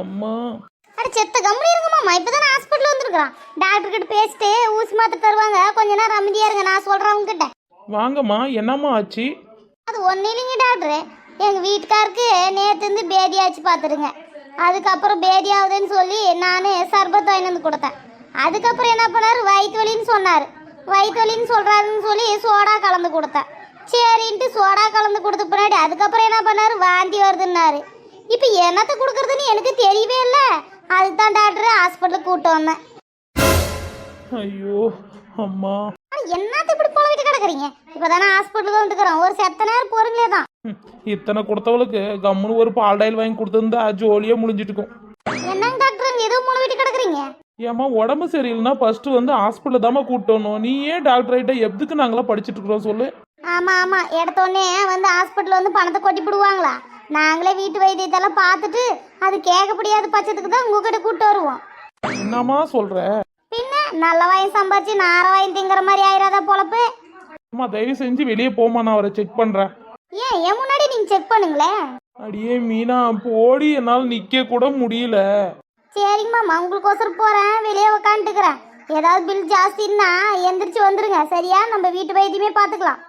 அம்மா. அட செத்த கம்பெனி இருங்கம்மா. இப்பதான் ஹாஸ்பிட்டல் வந்திருக்கான் டாக்டர் கிட்ட பேசிட்டு ஊசி மாத்திரை தருவாங்க. கொஞ்ச நேரம் அமைதியா இருங்க நான் சொல்றேன் அவங்க கிட்ட வாங்கம்மா என்னம்மா ஆச்சு? அது ஒன்றும் இல்லைங்க டாக்டரு எங்கள் வீட்டுக்காருக்கு நேற்று இருந்து பேதி ஆச்சு பார்த்துருங்க அதுக்கப்புறம் பேதி ஆகுதுன்னு சொல்லி நான் சர்பத் வாங்கி வந்து கொடுத்தேன். அதுக்கப்புறம் என்ன பண்ணார்? வயிற்று வலின்னு சொன்னார். வயிற்று வலின்னு சொல்கிறாருன்னு சொல்லி சோடா கலந்து கொடுத்தேன். சரின்ட்டு சோடா கலந்து கொடுத்த பின்னாடி அதுக்கப்புறம் என்ன பண்ணார்? வாந்தி வருதுன்னாரு. இப்போ என்னத்தை கொடுக்குறதுன்னு எனக்கு தெரியவே இல்லை. அதுக்கு தான் டாக்டர் ஹாஸ்பிட்டலுக்கு கூப்பிட்டு வந்தேன். ஐயோ அம்மா. என்னத்தை இப்படி புலவிட்டு கிடக்குறீங்க? இப்போ தானே ஹாஸ்பிட்டலுக்கு வந்துக்கிறோம். ஒரு செத்த நேரம் பொறுங்களே தான். இத்தனை கொடுத்தவளுக்கு கம்முன்னு ஒரு பால் டாயில் வாங்கி கொடுத்துருந்தா ஜோலியா முடிஞ்சிட்டுக்கும் என்னங்க டாக்டர் இங்க ஏதோ மூணு வீட்டு கிடக்குறீங்க? ஏம்மா உடம்பு சரியில்லைன்னா ஃபர்ஸ்ட் வந்து ஹாஸ்பிட்டல் தாம்மா கூப்பிட்டு வரணும். நீ ஏன் டாக்டர் ஆகிட்ட எதுக்கு நாங்களாம் படிச்சுட்டு இருக்கிறோம் சொல்லு? ஆமா ஆமா. எடுத்தோடனே வந்து ஹாஸ்பிட்டல் வந்து பணத்தை கொட்டி போடுவாங்களா நாங்களே வீட்டு வைத்தியத்தெல்லாம் பார்த்துட்டு அது கேட்கப்படியாத பட்சத்துக்கு தான் உங்ககிட்ட கூப்பிட்டு வருவோம். என்னம்மா சொல்ற? பின்ன நல்ல வாயம் சம்பாரிச்சு நார வாயம் திங்கிற மாதிரி ஆயிராதா பொழப்பு. அம்மா தயவு செஞ்சு வெளியே போமா நான் அவரை செக் பண்றேன். ஏன் என் முன்னாடி நீங்க செக் பண்ணுங்களேன் அடியே மீனா போடி என்னால் நிக்க கூட முடியல. சரிங்கம்மா உங்களுக்கோசரம் போறேன் வெளியே உக்காந்துக்கிறேன் ஏதாவது பில் ஜாஸ்தின்னா எந்திரிச்சு வந்துருங்க சரியா? நம்ம வீட்டு வைத்தியமே பார்த்துக்கலாம்.